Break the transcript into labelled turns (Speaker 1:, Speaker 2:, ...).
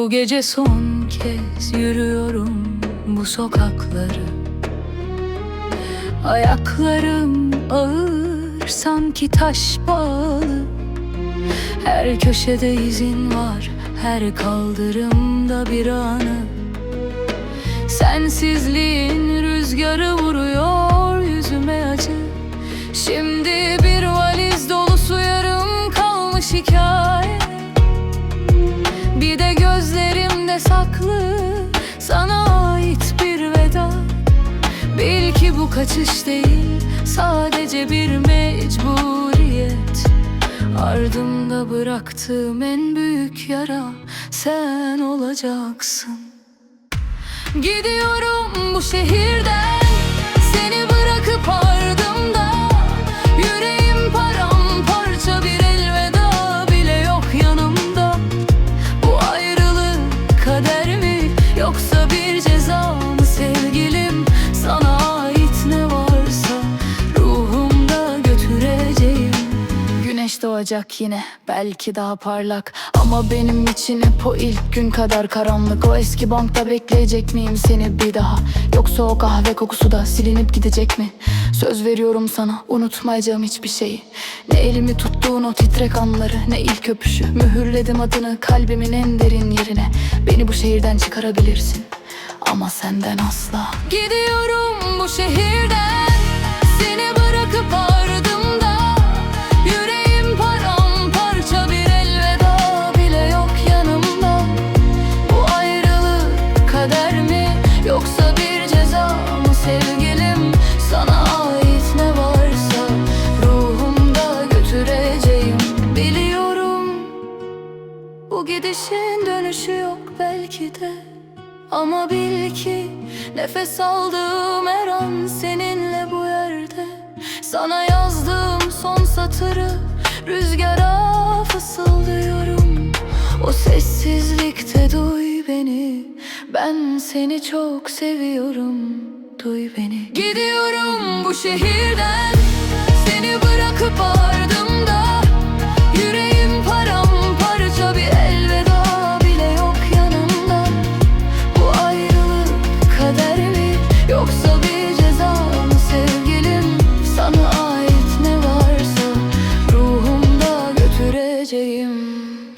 Speaker 1: Bu gece son kez yürüyorum bu sokakları. Ayaklarım ağır sanki taş bağlı Her köşede izin var her kaldırımda bir anı. Sensizliğin rüzgarı vuruyor saklı sana ait bir veda. Bil ki bu kaçış değil sadece bir mecburiyet. Ardımda bıraktığım en büyük yara sen olacaksın. Gidiyorum bu şehirden Doğacak yine. Belki daha parlak. Ama benim için hep o ilk gün kadar karanlık. O eski bankta bekleyecek miyim seni bir daha? Yoksa o kahve kokusu da silinip gidecek mi? Söz veriyorum sana unutmayacağım hiçbir şeyi. Ne elimi tuttuğun o titrek anları Ne ilk öpüşü. Mühürledim adını kalbimin en derin yerine. Beni bu şehirden çıkarabilirsin. Ama senden asla. Gidiyorum bu şehirden. Seni bırakıp bu gidişin dönüşü yok belki de. Ama bil ki nefes aldığım her an seninle bu yerde. Sana yazdığım son satırı rüzgara fısıldıyorum. O sessizlikte duy beni. Ben seni çok seviyorum. Duy beni. Gidiyorum bu şehirden Mm.